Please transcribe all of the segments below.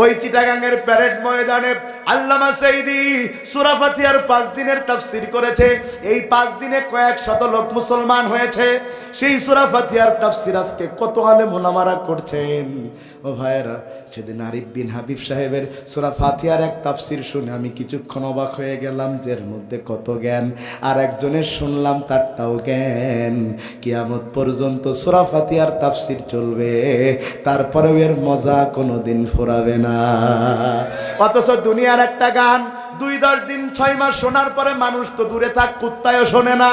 ওই চিটাগাঙ্গের প্যারেড ময়দানে আল্লামা সাইদি সূরা ফাতিহার পাঁচ দিনের তাফসীর করেছে। এই পাঁচ দিনে কয়েক শত লোক মুসলমান হয়েছে। সেই সূরা ফাতিহার তাফসীর আজকে কত আলেম ওলামারা করছেন। ও ভাইয়েরা, সেদিন আরিফ বিন হাবিব সাহেবের সূরা ফাতিহার এক তাফসির শুনে আমি কিছুক্ষণ অবাক হয়ে গেলাম যে এর মধ্যে কত জ্ঞান। আর একজনের শুনলাম তারটাও জ্ঞান। কিয়ামত পর্যন্ত সূরা ফাতিহার তাফসির চলবে, তারপরেও এর মজা কোনোদিন ফোরাবে না। অথচ দুনিয়ার একটা গান, দুই দশ দিন, ছয় মাস শোনার পরে মানুষ তো দূরে থাক, কুত্তায়ও শোনে না।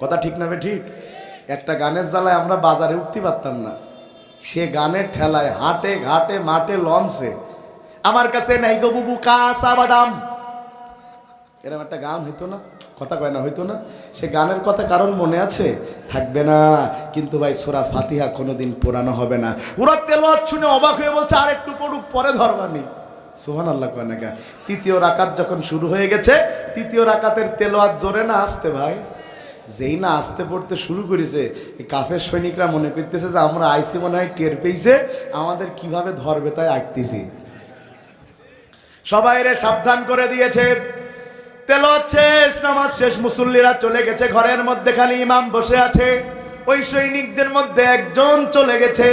কথা ঠিক না বে ঠিক? একটা গানের জ্বালায় আমরা বাজারে উঠতে পারতাম না। সে গানের ঠেলায় হাটে ঘাটে মাঠে লঞ্চে। আমার কাছে নাই গো বুবু, কাঁচা বাদাম। এরকম একটা গান হইতো না, কথা কয় না, হইতো না। সে গানের কথা কারোর মনে আছে? থাকবে না। কিন্তু ভাই, সোরা ফাতিহা কোনোদিন পুরানো হবে না। ওরা তেলোয়াত শুনে অবাক হয়ে বলছে, আর একটু পড়ুক, পরে ধরবানি। সুহান আল্লাহ কয় না। তৃতীয় রাকাত যখন শুরু হয়ে গেছে, তৃতীয় রাকাতের তেলোয়াত জোরে না আসতে ভাই? যেই না আসতে পড়তে শুরু করেছে কাফের সৈনিকরা মনে করতেছে যে আমরা আইসি মনে হয় টের পেয়েছে, আমাদের কীভাবে ধরবে তাই আটতেছি সবাই রে সাবধান করে দিয়েছে। তেলত শেষ, নামাজ শেষ, মুসল্লিরা চলে গেছে, ঘরের মধ্যে খালি ইমাম বসে আছে। ওই সৈনিকদের মধ্যে একজন চলে গেছে।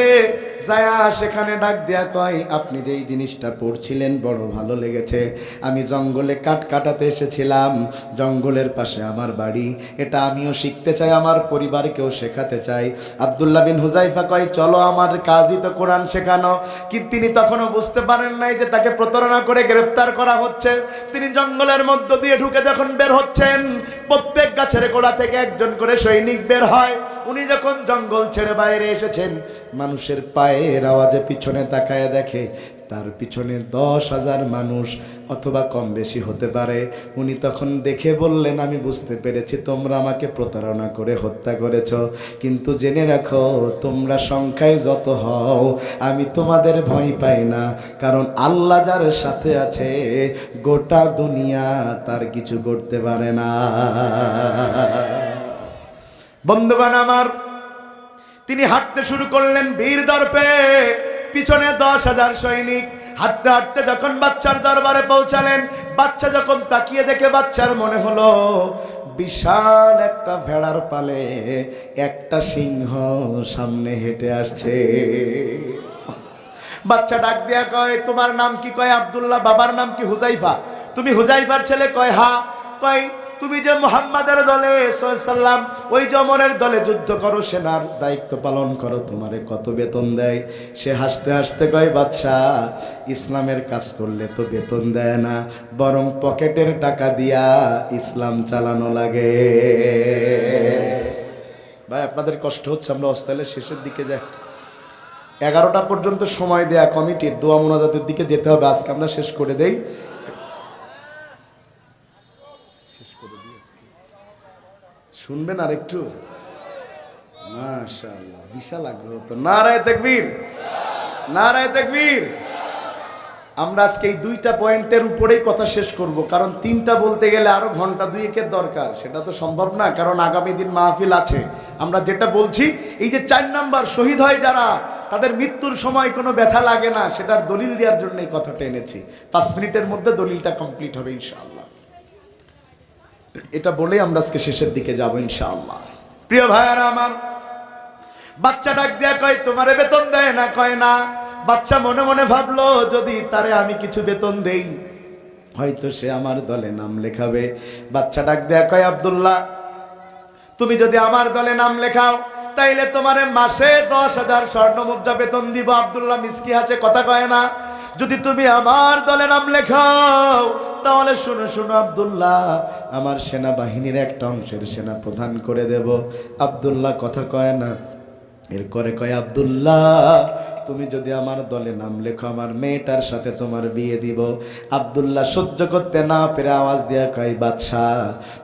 যায়া সেখানে ডাক দেয়া কয়, আপনি যেই জিনিসটা পড়ছিলেন বড় ভালো লেগেছে। আমি জঙ্গলে কাঠ কাটাতে এসেছিলাম। জঙ্গলের পাশে আমার বাড়ি। এটা আমিও শিখতে চাই, আমার পরিবারকেও শেখাতে চাই। আবদুল্লাহ বিন হুজাইফা কয়, চলো আমার কাজই তো কোরআন শেখানো। কিন্তু তিনি তখনও বুঝতে পারেন নাই যে তাকে প্রতারণা করে গ্রেফতার করা হচ্ছে। তিনি জঙ্গলের মধ্য দিয়ে ঢুকে যখন বের হচ্ছেন, প্রত্যেক গাছের গোড়া থেকে একজন করে সৈনিক বের হয়। উনি যখন জঙ্গল ছেড়ে বাইরে এসেছেন, মানুষের পায়ের আওয়াজে পিছনে তাকায় দেখে তার পিছনে দশ হাজার মানুষ অথবা কম বেশি হতে পারে। উনি তখন দেখে বললেন, আমি বুঝতে পেরেছি, তোমরা আমাকে প্রতারণা করে হত্যা করেছ। কিন্তু জেনে রাখো, তোমরা সংখ্যায় যত হও, আমি তোমাদের ভয় পাই না। কারণ আল্লাহ যার সাথে আছে, গোটা দুনিয়া তার কিছু করতে পারে না। বন্ধুগণ আমার তিনি হাঁটতে শুরু করলেন বীর দর্পে। পিছনে দশ হাজার সৈনিক হাঁটতে হাঁটতে যখন বাচ্চার দরবারে পৌঁছালেন, বাচ্চা যখন তাকিয়ে দেখে বাচ্চার মনে হলো, বিশাল একটা ভেড়ার পালে একটা সিংহ সামনে হেঁটে আসছে। বাচ্চা ডাক দিয়া কয়, তোমার নাম কি? কয়, আবদুল্লাহ, বাবার নাম কি হুজাইফা? তুমি হুজাইফার ছেলে? কয়, হা। কয় তুমি যে মোহাম্মদের দলে সাল্লাম ওই জমরের দলে যুদ্ধ করো, সেনার দায়িত্ব পালন করো, তোমারে কত বেতন দেয়? সে হাসতে হাসতে কয়, বাদশাহ, ইসলামের কাজ করলে তো বেতন দেয় না, বরং পকেটের টাকা দিয়া ইসলাম চালানো লাগে। ভাই, আপনাদের কষ্ট হচ্ছে, আমরা হস্তালের শেষের দিকে যাই। এগারোটা পর্যন্ত সময় দেয়া কমিটির দোয়া মোনাজাতের দিকে যেতে হবে, আজকে আমরা শেষ করে দেই শেষ করে দিই আজকে। শুনবেন আর একটু বিশাল আগ্রহ তো। নারায় তেকবীর নারায় তেকবীর। আমরা আজকে এই দুইটা পয়েন্টের উপরেই কথা শেষ করব, কারণ তিনটা বলতে গেলে আরও ঘণ্টা দুয়েকের দরকার, সেটা তো সম্ভব না, কারণ আগামী দিন মাহফিল আছে। আমরা যেটা বলছি, এই যে চার নাম্বার শহীদ হয় যারা, তাদের মৃত্যুর সময় কোনো ব্যথা লাগে না, সেটার দলিল দেওয়ার জন্য এই কথাটা এনেছি। পাঁচ মিনিটের মধ্যে দলিলটা কমপ্লিট হবে, ইনশাআল্লাহ। এটা বলেই আমরা আজকে শেষের দিকে যাব ইনশাআল্লাহ। প্রিয় ভাইয়ারা আমার, বাচ্চা ডাক দেয়া কয়, তোমারে বেতন দেয় না? কয়, না। বাচ্চা মনে মনে ভাবলো, যদি তারে আমি কিছু বেতন দেই, হয়তো সে আমার দলে নাম লেখাবে। বাচ্চা ডাক দেয়া কয়, আব্দুল্লাহ, তুমি যদি আমার দলে নাম লেখাও, তাইলে তোমারে মাসে দশ হাজার স্বর্ণ মুদ্রা বেতন দিব। আবদুল্লাহ মিসকি আছে কথা কয় না। যদি তুমি আমার দলে নাম লেখাও, তাহলে শুনো শুনো আবদুল্লাহ, আমার সেনাবাহিনীর একটা অংশের সেনা প্রধান করে দেব। আবদুল্লাহ কথা কয় না, এরপরে কয় আব্দুল্লাহ তুমি যদি আমার দলে নাম লেখো, আমার মেয়েটার সাথে তোমার বিয়ে দিব। আব্দুল্লাহ সহ্য করতে না পেরে আওয়াজ দেয়া কয়, বাদশাহ,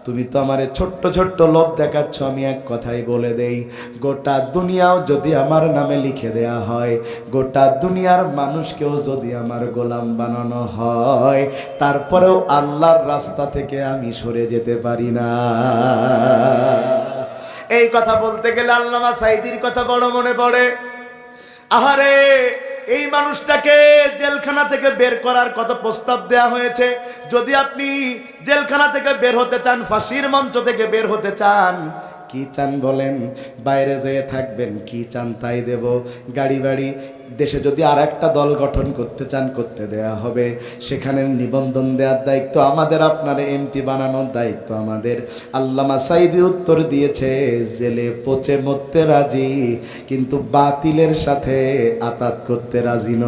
তুমি তো আমারে ছোট্ট ছোট্ট লোভ দেখাচ্ছ, আমি এক কথাই বলে দেই, গোটা দুনিয়াও যদি আমার নামে লিখে দেয়া হয়, গোটা দুনিয়ার মানুষকেও যদি আমার গোলাম বানানো হয়, তারপরেও আল্লাহর রাস্তা থেকে আমি সরে যেতে পারি না। এই কথা বলতে গেলে আল্লামা সাইদির কথা বড় মনে পড়ে। আহারে, এই মানুষটাকে জেলখানা থেকে বের করার কত প্রস্তাব দেয়া হয়েছে? যদি আপনি জেলখানা থেকে বের হতে চান, ফাঁসির মঞ্চ থেকে বের হতে চান, কি চান বলেন? বাইরে যেয়ে থাকবেন, কি চান তাই দেব? গাড়ি বাড়ি দেশে যদি আর একটা দল গঠন করতে চান, করতে দেয়া হবে। সেখানে নিবন্ধন দেওয়ার দায়িত্ব আমাদের, আপনার এমপি বানানোর দায়িত্ব আমাদের। আল্লামা সাইদি উত্তর দিয়েছে, জেলে পচে মরতে রাজি, কিন্তু বাতিলের সাথে আতাত করতে রাজি ন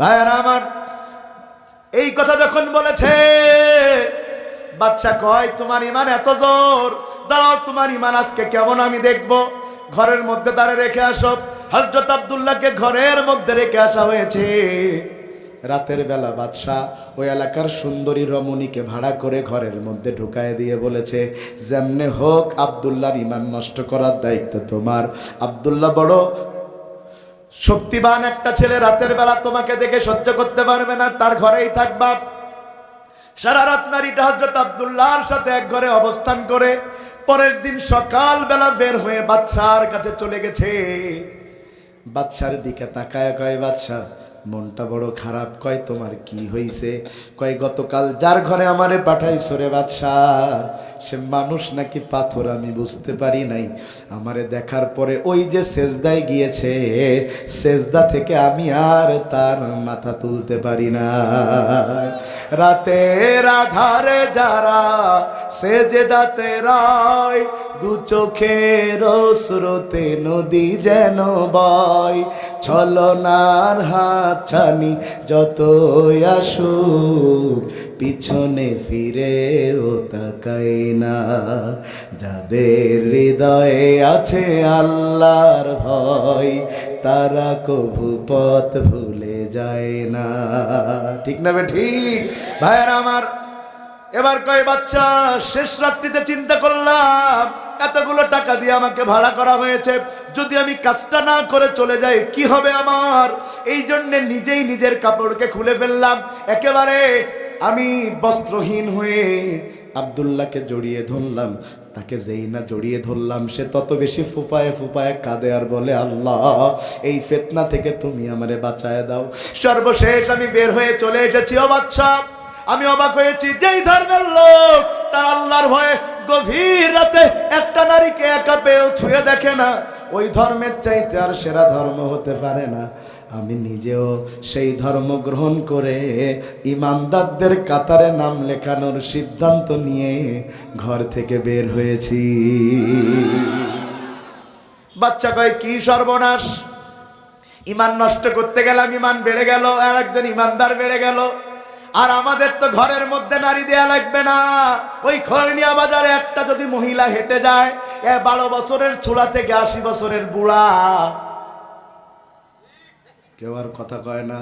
ভাইয়ারা আমার, এই কথা যখন বলেছে বাচ্চা কয়, তোমার ইমান এত জোর, দাঁড়াও, তোমার ইমান আজকে কেমন আমি দেখব? ঘরের মধ্যে তারে রেখে আসো। হজরত আবদুল্লাহকে ঘরের মধ্যে রেখে আসা হয়েছে। রাতের বেলা বাদশাহ ওই এলাকার সুন্দরী রমণীকে ভাড়া করে ঘরের মধ্যে ঢুকায় দিয়ে বলেছে, যেমনে হোক আবদুল্লাহর ইমান নষ্ট করার দায়িত্ব তোমার। আবদুল্লাহ বড় শক্তিবান একটা ছেলে, রাতের বেলা তোমাকে দেখে সহ্য করতে পারবে না, তার ঘরেই থাকবা। সারা রাত নারীটা হজরত আবদুল্লাহর সাথে এক ঘরে অবস্থান করে পরের দিন সকাল বেলা বের হয়ে বাচ্চার কাছে চলে গেছে। বাচ্চার দিকে তাকায়, কয়, বাচ্চা, মনটা বড় খারাপ, কয়, তোমার কি হইছে? কয়, গতকাল যার ঘরে আমারে পাঠাইছো রে বাদশা সে মানুষ নাকি পাথর আমি বুঝতে পারি নাই। আমারে দেখার পরে ওই যে সেজদায় গিয়েছে, সেজদা থেকে আমি আর তার মাথা তুলতে পারি না। রাতের আধারে যারা সেজদাতে রায়, দু চোখের স্রোতে নদী যেন বয়। ছলনার হাত ছানি যত আসুক পিছনে ফিরে ও তাকাই না। যাদের হৃদয়ে আছে আল্লাহর ভয়, তারা কভু পথ ভুলে যায় না। ঠিক না বে ঠিক? ভাইয়ের আমার, এবার কয় বাচ্চা, শেষ রাত্রিতে চিন্তা করলাম, এতগুলো টাকা দিয়ে আমাকে ভাড়া করা হয়েছে। যদি আমি কাজটা না করে চলে যাই, কি হবে আমার? এই জন্যে নিজেই নিজের কাপড়কে খুলে ফেললাম। একেবারে আমি বস্ত্রহীন হয়ে আবদুল্লাহকে জড়িয়ে ধরলাম। তাকে যেই না জড়িয়ে ধরলাম, সে তত বেশি ফুপায়ে ফুপায়ে কাঁদে আর বলে, আল্লাহ, এই ফেতনা থেকে তুমি আমারে বাঁচায় দাও। সর্বশেষ আমি বের হয়ে চলে এসেছি, ও বাচ্চা আমি অবাক হয়েছি, যেই ধর্মের লোক, তার আল্লাহর ভয়ে গভীর রাতে একটা নারীকে একা পেয়েও ছুঁয়ে দেখে না। ওই ধর্মের চাইতে আর সেরা ধর্ম হতে পারে না। আমি নিজেও সেই ধর্ম গ্রহণ করে ইমানদারদের কাতারে নাম লেখানোর সিদ্ধান্ত নিয়ে ঘর থেকে বের হয়েছি। বাচ্চা কয়, কি সর্বনাশ! ইমান নষ্ট করতে গেলাম, ইমান বেড়ে গেল, আর একজন ইমানদার বেড়ে গেল। আর আমাদের তো ঘরের মধ্যে নারী দেয়া লাগবে না। ওই খরনিয়া বাজারে একটা যদি মহিলা হেঁটে যায়, এ বারো বছরের ছোড়া থেকে আশি বছরের বুড়া কেউ আর কথা কয় না।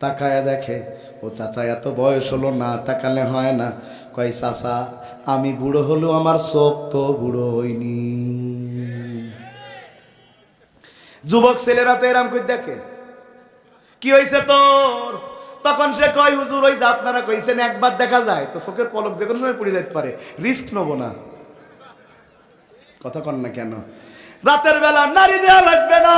তাকায় দেখে, ও চাচা, এত বয়স হলো না, তাকালে হয় না। কয়, চাচা, আমি বুড়ো হলেও আমার চোখ তো বুড়ো হইনি যুবক ছেলেরা তো এরম করে দেখে, কি হয়েছে তোর? তখন সে কয়, হুজুর, ওই যে আপনারা কইছেন, একবার দেখা যায়, তো চোখের পলক দেখুন, সময় পড়ে যেতে পারে, রিস্ক নেব না। কথা কন না কেন? রাতের বেলা নারী দেওয়া লাগবে না।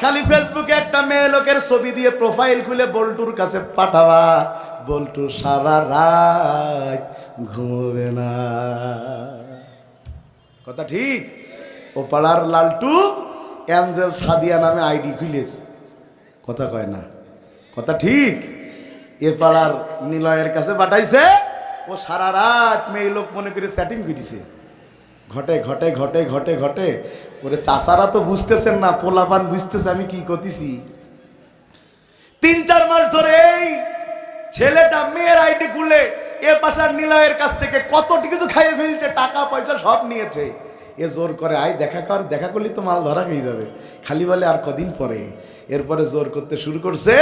খালি ফেসবুকে একটা মেয়ে লোকের ছবি দিয়ে প্রোফাইল খুলে বল্টুর কাছে পাঠাবা। বল্টু সারা রাত ঘুমোবে না। কথা ঠিক? ও পাড়ার লালটু অ্যাঞ্জেল সাদিয়া নামে আইডি খুলেছে। কথা কয় না। কথা ঠিক? এ পাড়ার নিলয়ের কাছে পাঠাইছে। ও সারা রাত মেয়ে লোক মনে করে সেটিং করেছে। ঘটে ঘটে ঘটে ঘটে ঘটে। ওরে চাষারা তো বুঝতেছেন না, পোলাপান বুঝতেছে, আমি কি করতেছি? তিন, চার মাস ধরে এই ছেলেটা, মেয়ের আইডি খুলে এ পাশার নিলয়ের কাছ থেকে কতটি কিছু খাইয়ে ফেলছে, টাকা, পয়সা সব নিয়েছে। এ জোর করে, আয়, দেখা কর, দেখা করলে তো মাল ধরা খেয়ে যাবে। খালি বলে আর কদিন পরে। এরপরে জোর করতে শুরু করছে,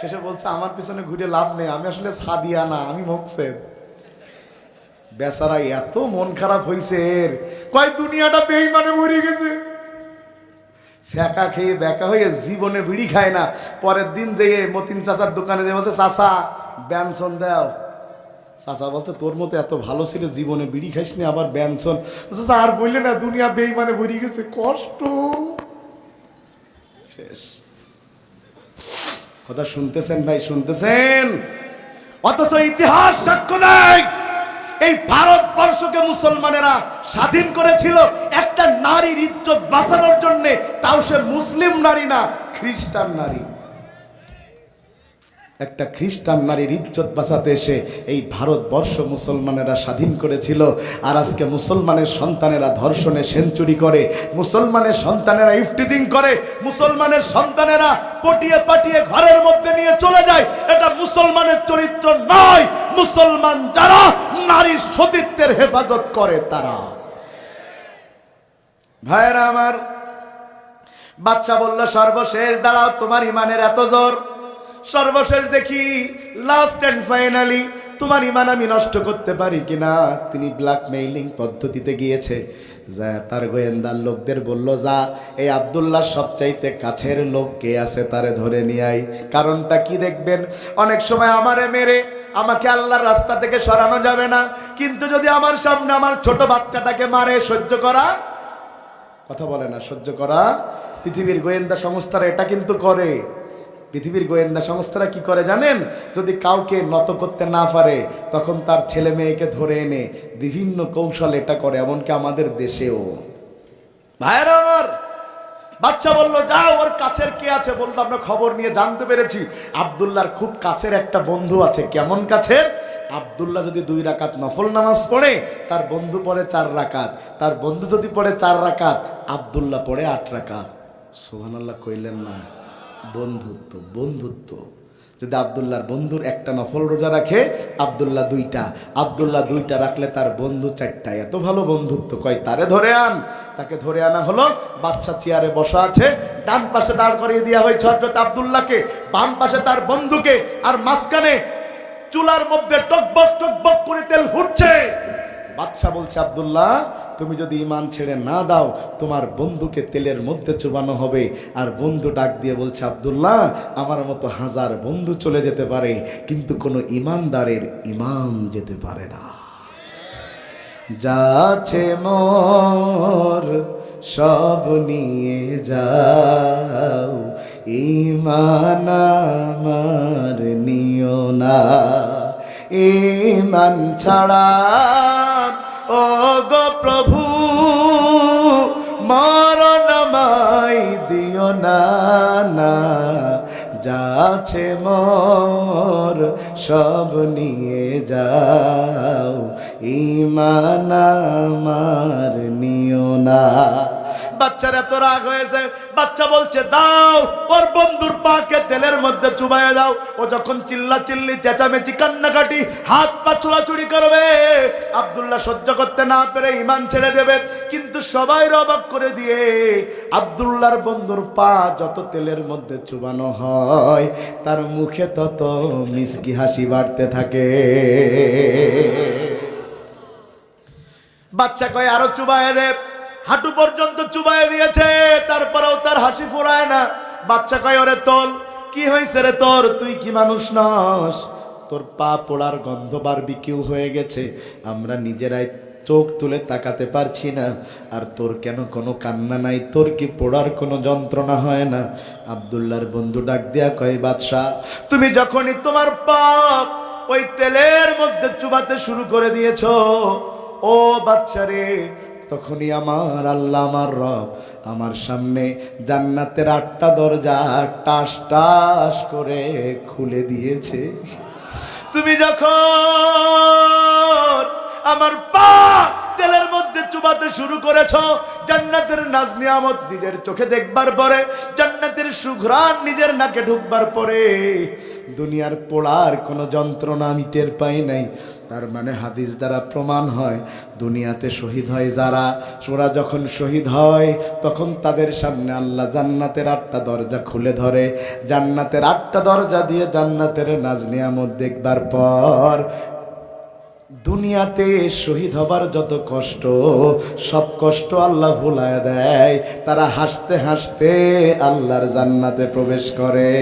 শেষে বলছে, আমার পিছনে ঘুরে লাভ নেই, আমি আসলে সাদিয়া না, আমি মকসেদ। বেচারা এত মন খারাপ হয়েছে এর। কয়, দুনিয়াটা বেইমানে মরে গেছে। ছ্যাঁকা খেয়ে ব্যাকা হয়ে জীবনে বিড়ি খায় না। পরের দিন যেয়ে মতিন চাচার দোকানে যে বলছে, চাচা ব্যঞ্জন দাও। চাচা বলছে, তোর মতো এত ভালো ছিল জীবনে বিড়ি খাইস নি আবার ব্যঞ্জন চাচা, আর বললে না, দুনিয়া বেইমানে ভরে গেছে। কষ্ট। শেষ। কথা শুনতেছেন ভাই, শুনতেছেন? অথচ ইতিহাস সাক্ষ্য দেয়। এই ভারতবর্ষকে মুসলমানেরা স্বাধীন করেছিল। একটা নারীর ইজ্জত বাঁচানোর জন্যে তাও সে মুসলিম নারী না, খ্রিস্টান নারী। একটা খ্রিস্টান নারীর ইজ্জত বাঁচাতে এসে এই ভারতবর্ষ মুসলমানেরা স্বাধীন করেছিল। আর আজকে মুসলমানের সন্তানেরা ধর্ষণে সেঞ্চুরি করে, মুসলমানের সন্তানেরা ইফটিজিং করে, মুসলমানের সন্তানেরা পটিয়ে পাটিয়ে ঘরের মধ্যে নিয়ে চলে যায়। এটা মুসলমানের চরিত্র নয়। মুসলমান যারা নারীর সতীত্বের হেফাজত করে তারা। ভাইয়েরা আমার, বাচ্চা বলল, সর্বশেষ দাঁড়াও, তোমার ইমানের এত জোর। সর্বশেষ দেখি লাস্ট অ্যান্ড ফাইনালি তোমার ইমান আমি নষ্ট করতে পারি কিনা? তিনি ব্ল্যাকমেইলিং পদ্ধতিতে গিয়েছে। যা তার গোয়েন্দার লোকদের বলল, যা এই আবদুল্লাহ সবচাইতে কাছের লোক কে আছে তারে ধরে নিয়ে আই কারণটা কি দেখবেন? অনেক সময় আমারে মেরে আমাকে আল্লাহর রাস্তা থেকে সরানো যাবে না। কিন্তু যদি আমার সামনে আমার ছোট বাচ্চাটাকে মারে, সহ্য করা কথা বলে না, সহ্য করা। পৃথিবীর গোয়েন্দা সংস্থারা এটা কিন্তু করে। পৃথিবীর গোয়েন্দা সংস্থারা কি করে জানেন? যদি কাউকে নত করতে না পারে, তখন তার ছেলে মেয়েকে ধরে এনে বিভিন্ন কৌশল এটা করে, এমনকি আমাদের দেশেও। ভাইয়ের আমার, বাচ্চা বলল, যাও, ওর কাছের কে আছে? বলল, আমরা খবর নিয়ে জানতে পেরেছি। আবদুল্লাহর খুব কাছের একটা বন্ধু আছে। কেমন কাছের? আবদুল্লাহ যদি দুই রাকাত নফল নামাজ পড়ে, তার বন্ধু পড়ে চার রাকাত। তার বন্ধু যদি পড়ে চার রাকাত, আবদুল্লাহ পড়ে আট রাকাত। সোহানাল্লাহ কইলেন না। বন্ধুত্ব বন্ধুত্ব। যদি আবদুল্লাহর বন্ধুর একটা নফল রোজা রাখে, আবদুল্লাহ দুইটা। আবদুল্লাহ দুইটা রাখলে তার বন্ধু চারটা। এত ভালো বন্ধুত্ব। কয়, তারে ধরে আন। তাকে ধরে আনা হলো, বাচ্চা চেয়ারে বসা আছে, ডান পাশে দাঁড় করিয়ে দেওয়া হয়েছে হজরত আবদুল্লাহকে, বাম পাশে তার বন্ধুকে, আর মাঝখানে চুলার মধ্যে টকবক টকবক করে তেল ফুটছে। বাদশাহ বলছে, আব্দুল্লাহ, তুমি যদি ইমান ছেড়ে না দাও, তোমার বন্ধুকে তেলের মধ্যে চুবানো হবে। আর বন্ধু ডাক দিয়ে বলছে, আব্দুল্লাহ, আমার মতো হাজার বন্ধু চলে যেতে পারে, কিন্তু কোনো ইমানদারের ইমাম যেতে পারে না। যাচ্ছে মোর, সব নিয়ে যাও ইমান আমার নিও না ইমান ছাড়া ও গো প্রভু দিও না না। যাচ্ছে মোর, সব নিয়ে যাও। ইমান মার নিও না। বাচ্চার এত রাগ হয়েছে। বাচ্চা বলছে, দাও, ওর বন্ধুর পাকে তেলের মধ্যে চুবাইয়া দাও। ও যখন চিল্লা চিল্লি চেঁচামেচি, কান্নাকাটি, হাত পা চুড়াচুড়ি করবে, আবদুল্লাহ সহ্য করতে না পেরে ইমান ছেড়ে দেবে। কিন্তু সবাই অবাক করে দিয়ে আবদুল্লাহর বন্ধুর পা যত তেলের মধ্যে চুবানো হয়, তার মুখে তত মিসকি হাসি বাড়তে থাকে। বাচ্চা কয়, আরও চুবায় রে হাঁটু পর্যন্ত চুবাই দিয়েছে, তারপরেও তার হাসি ফোরায় না। বাচ্চা কয়, ওরে তোল, কি হয়েছে রে তোর? তুই কি মানুষ নস? তোর পা পোড়ার গন্ধ বারবিকিউ হয়ে গেছে। আমরা নিজেরাই চোখ তুলে তাকাতে পারছি না। আর তোর কেন কোনো কান্না নাই? তোর কি পোড়ার কোনো যন্ত্রণা হয় না? আবদুল্লাহর বন্ধু ডাক দেয়া কয়, বাদশাহ, তুমি যখনই তোমার পাপ ওই তেলের মধ্যে চুবাতে শুরু করে দিয়েছ, ও বাচ্চারে তখনই আমার আল্লাহ, আমার রব আমার সামনে জান্নাতের আটটা দরজা টাস টাস করে খুলে দিয়েছে। তুমি যখন আমার পা তেলের মধ্যে চুবাতে শুরু করেছ, জান্নাতের নাজ নিয়ামত নিজের চোখে দেখবার পরে, জান্নাতের সুঘ্রাণ নিজের নাকে ঢুকবার পরে, দুনিয়ার পোড়ার কোনো যন্ত্রণা আমি টের পাই নাই। তার মানে হাদিস দ্বারা প্রমাণ হয়, দুনিয়াতে শহীদ হয় যারা, ওরা যখন শহীদ হয়, তখন তাদের সামনে আল্লাহ জান্নাতের আটটা দরজা খুলে ধরে। জান্নাতের আটটা দরজা দিয়ে জান্নাতের নাজ নিয়ামত দেখবার পর দুনিয়াতে শহীদ হবার যত কষ্ট, সব কষ্ট আল্লাহ ভুলায় দেয়। তারা হাসতে হাসতে আল্লাহর জান্নাতে প্রবেশ করে।